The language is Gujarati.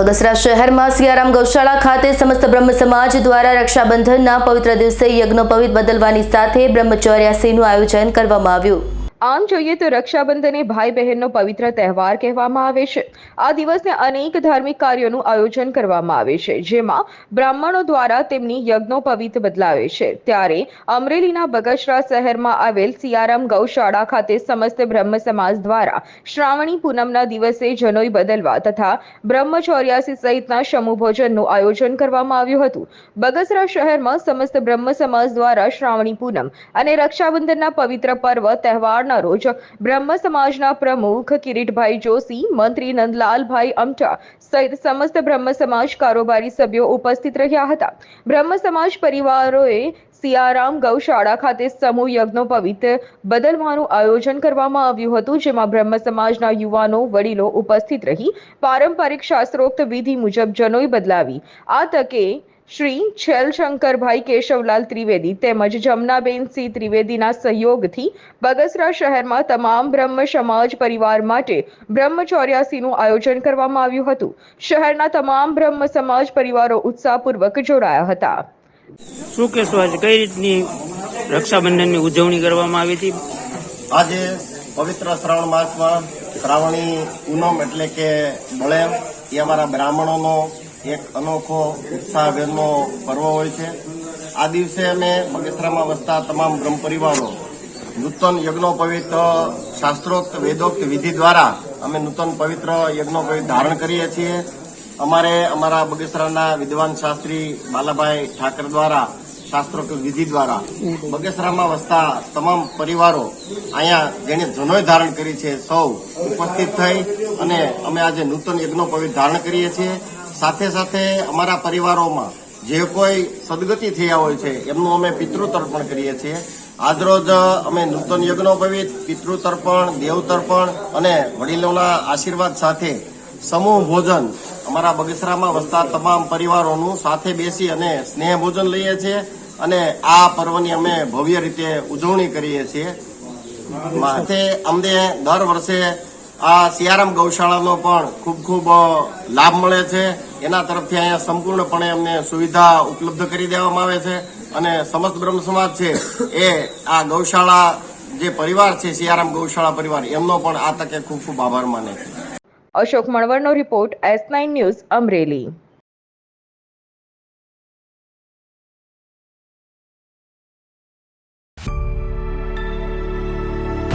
બગસરા શહેરમાં સિયારામ ગૌશાળા ખાતે સમસ્ત બ્રહ્મ સમાજ દ્વારા રક્ષાબંધનના પવિત્ર દિવસે યજ્ઞોપવિત બદલવાની સાથે બ્રહ્મચર્યાસીનું આયોજન કરવામાં આવ્યું. આમ જોઈએ તો રક્ષાબંધન ભાઈ બહેનનો પવિત્ર તહેવાર કહેવામાં આવે છે. આ દિવસને અનેક ધાર્મિક કાર્યોનું આયોજન કરવામાં આવે છે, જેમાં બ્રાહ્મણો દ્વારા તેમની યજ્ઞોપવિત બદલાવે છે. ત્યારે અમરેલીના બગસરા શહેરમાં આવેલ સિયારામ ગૌશાળા ખાતે સમસ્ત બ્રહ્મ સમાજ દ્વારા શ્રાવણી પૂનમના દિવસે જનોઈ બદલવા તથા બ્રહ્મચોર્યાસી સહિતના સમૂહ ભોજનનું આયોજન કરવામાં આવ્યું હતું. બગસરા શહેરમાં સમસ્ત બ્રહ્મ સમાજ દ્વારા શ્રાવણી પૂનમ અને રક્ષાબંધનના પવિત્ર પર્વ તહેવારના રોજ બ્રહ્મ સમાજના પ્રમુખ કિરીટભાઈ જોશી, મંત્રી નંદલાલભાઈ અમટા સહિત સમસ્ત બ્રહ્મ સમાજ કારોબારી સભ્યો ઉપસ્થિત રહ્યા હતા. બ્રહ્મ સમાજ પરિવારોએ સિયારામ ગૌશાળા ખાતે સમૂહ યજ્ઞોપવિત બદલવાનું આયોજન કરવામાં આવ્યું હતું, જેમાં બ્રહ્મ સમાજના યુવાનો, વડીલો ઉપસ્થિત રહી પારંપરિક શાસ્ત્રોક્ત વિધિ મુજબ જનોઈ બદલાવી. આ તકે શ્રી છેલશંકરભાઈ કેશવલાલ ત્રિવેદી તેમજ જમનાબેન સિંહ ત્રિવેદીના સહયોગથી બગસરા શહેરમાં તમામ બ્રહ્મ સમાજ પરિવાર માટે બ્રહ્મચૌર્યાસીનું આયોજન કરવામાં આવ્યું હતું. શહેરના તમામ બ્રહ્મ સમાજ પરિવારો ઉત્સાહપૂર્વક જોડાયા હતા. શું કહેશો આજે? કઈ રીતની રક્ષાબંધનની ઉજવણી કરવામાં આવી હતી? આજે પવિત્ર શ્રાવણ માસમાં શ્રાવણી પૂનમ એટલે કે બળે એ અમારા બ્રાહ્મણોનો એક અનોખો ઉત્સાહભેરનો પર્વ હોય છે. આ દિવસે અમે બગસરામાં વસતા તમામ બ્રહ્મ પરિવારો નૂતન યજ્ઞોપવિત શાસ્ત્રોક્ત વેદોક્ત વિધિ દ્વારા અમે નૂતન પવિત્ર યજ્ઞોપવિત ધારણ કરીએ છીએ. અમારે અમારા બગસરાના વિદ્વાન શાસ્ત્રી બાલાભાઈ ઠાકર દ્વારા, શાસ્ત્રોક્ત વિધિ દ્વારા બગસરામાં વસતા તમામ પરિવારો અહીંયા જેને જનોય ધારણ કરી છે, સૌ ઉપસ્થિત થઈ અને અમે આજે નૂતન યજ્ઞોપવિત ધારણ કરીએ છીએ. સાથે સાથે અમારા પરિવારોમાં જે કોઈ સદગતિ થયા હોય છે, એમનું અમે પિતૃતર્પણ કરીએ છીએ. આજરોજ અમે નૂતન યજ્ઞોપવિત, પિતૃતર્પણ, દેવતર્પણ અને વડીલોના આશીર્વાદ સાથે સમૂહ ભોજન અમારા બગસરામાં વસતા તમામ પરિવારોનું સાથે બેસી અને સ્નેહ ભોજન લઈએ છીએ અને આ પર્વની અમે ભવ્ય રીતે ઉજવણી કરીએ છીએ. માટે અમને દર વર્ષે આ સિયારામ ગૌશાળાનો પણ ખૂબ ખૂબ લાભ મળે છે. એના તરફથી અહીંયા સંપૂર્ણપણે અમને સુવિધા ઉપલબ્ધ કરી દેવામાં આવે છે અને સમસ્ત બ્રહ્મ સમાજ છે એ આ ગૌશાળા જે પરિવાર છે, સિયારામ ગૌશાળા પરિવાર, એમનો પણ આ તકે ખૂબ ખૂબ આભાર માને છે. Ashok મણવરનો report S nine news Amreli.